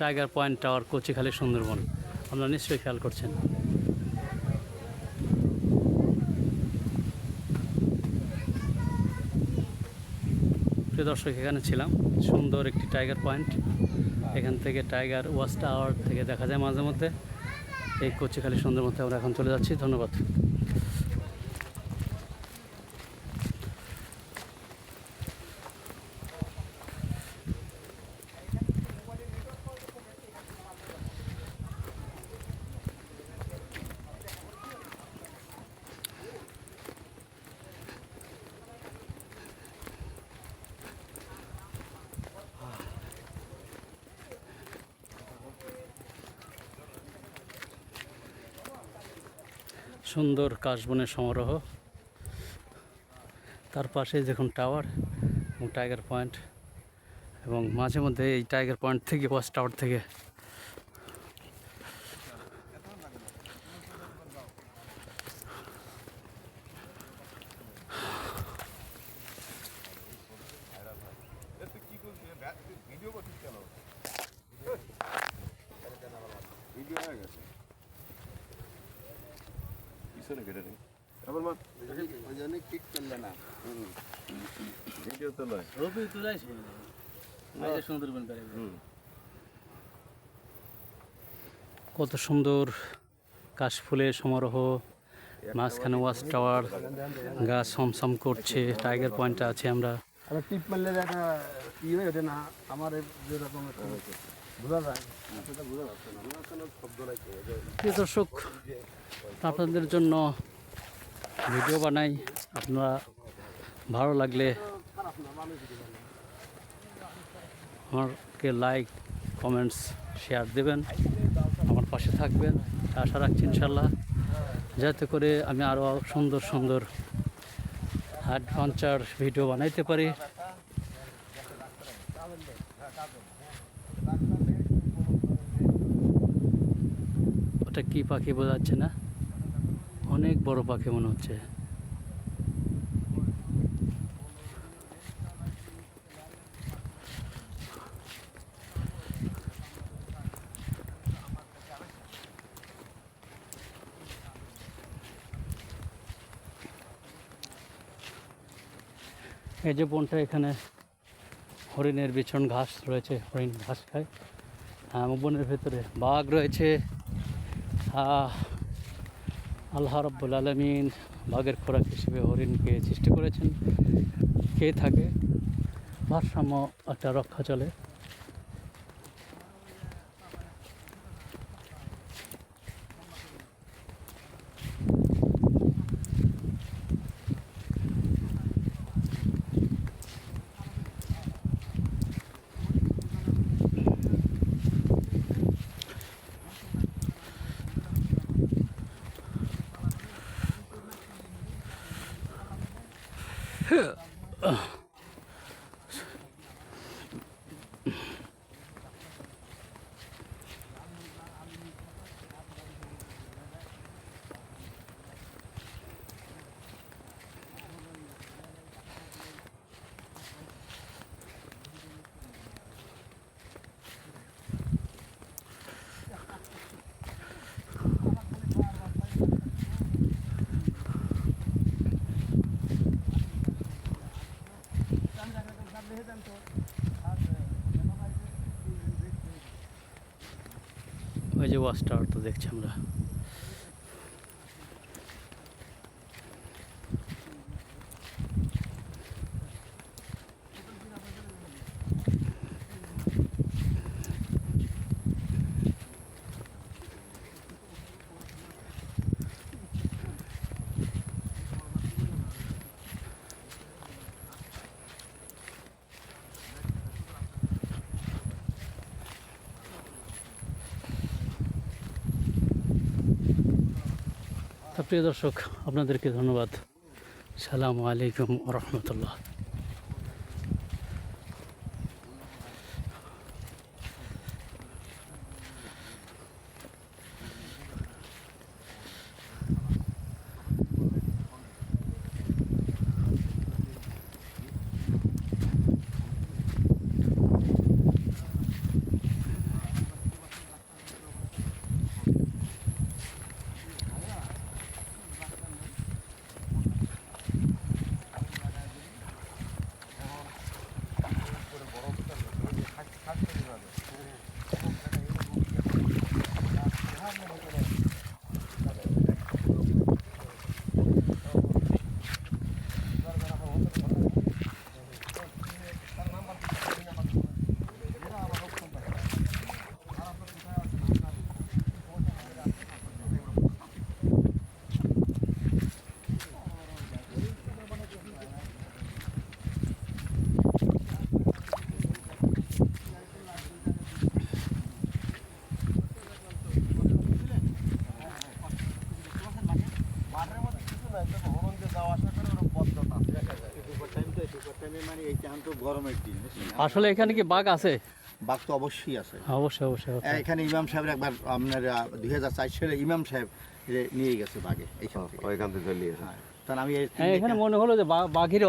Tiger point tower Kochikhali Sundarban আপনারা নিশ্চয়ই খেয়াল করছেন। প্রিয় দর্শক, এখানে ছিলাম। সুন্দর একটি টাইগার পয়েন্ট এখান থেকে টাইগার ওয়াচ টাওয়ার থেকে দেখা যায় মাঝে মধ্যে। এই কচিখালী সুন্দরবনতে আমরা এখন চলে যাচ্ছি। ধন্যবাদ। সুন্দর কাশবনের সমারোহ। তার পাশে দেখুন টাওয়ার এবং টাইগার পয়েন্ট এবং মাঝে মধ্যে এই টাইগার পয়েন্ট থেকে ওয়াচ টাওয়ার থেকে। ভিডিও করছিস কেন ভিডিও হয়ে গেছে পিছনে কেটে নেই আবার মা ওই জন্য ঠিক করলে না। ভিডিও তো নয় রবি তুলাই সুন্দরবন কত সুন্দর কাশফুলের সমারোহ মাঝখানে ওয়াচ টাওয়ার গাছ সমসম করছে টাইগার পয়েন্টে আছে আমরা। টিপ মারলে একটা ই হয়ে ওঠে না আমার এই যেরকম দর্শক, আপনাদের জন্য ভিডিও বানাই। আপনারা ভালো লাগলে। আমাকে লাইক, কমেন্টস, শেয়ার দেবেন, আমার পাশে থাকবেন। আশা রাখছি ইনশাল্লাহ। যাতে করে আমি আরও সুন্দর সুন্দর অ্যাডভেঞ্চার ভিডিও বানাইতে পারি। ওটা কি পাখি বোঝা যাচ্ছে না? অনেক বড় পাখি মনে হচ্ছে। এই যে বনটা এখানে হরিণের বিছন ঘাস রয়েছে, হরিণ ঘাস খায়। বনের ভেতরে বাঘ রয়েছে। আল্লাহ রব্বুল আলমিন বাঘের খোরাক হিসেবে হরিণকে সৃষ্টি করেছেন। খেয়ে থাকে? ভারসাম্য একটা রক্ষা চলে। Ugh. ওই যে টাওয়ার তো দেখছি আমরা। প্রিয় দর্শক আপনাদেরকে ধন্যবাদ। সালামু আলাইকুম রহমতুল্লাহ। আসলে এখানে কি বাঘ আছে? বাঘ তো অবশ্যই আছে। হ্যাঁ, অবশ্যই অবশ্যই এখানে ইমাম সাহেব একবার আপনার দুই হাজার চার সালে ইমাম সাহেব নিয়ে গেছে বাঘে এখান থেকে। নিয়ে হ্যাঁ, আমি হ্যাঁ, এখানে মনে হলো যে বাঘের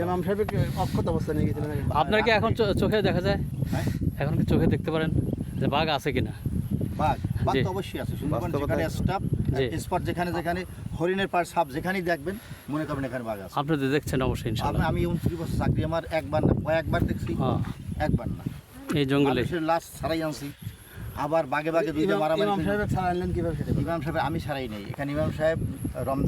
ইমাম অক্ষত অবস্থা নিয়ে আপনার কি এখন চোখে দেখা যায়? এখন কি চোখে দেখতে পারেন যে বাঘ আছে কিনা? বাঘ। বাঘ তো অবশ্যই আছে। সুন্দরবন যেখানে স্টাফ স্পট যেখানে যেখানে হরিণের পার সাপ যেখানেই দেখবেন মনে করবেন এখানে বাঘ আছে। আপনি দেখছেন অবশ্যই আমি- আমি উনত্রিশ বছর চাকরি আমার একবার না কয়েকবার দেখছি হ্যাঁ। একবার না। এই জঙ্গলে। লাস্ট ছাড়াই আনছি। আবার বাগে বাগে দুইটা মারামারি ইমাম সাহেব ছাড়াইলেন কীভাবে ইমাম সাহেব আমি ছাড়াই নেই। এখানে ইমাম সাহেব রমজান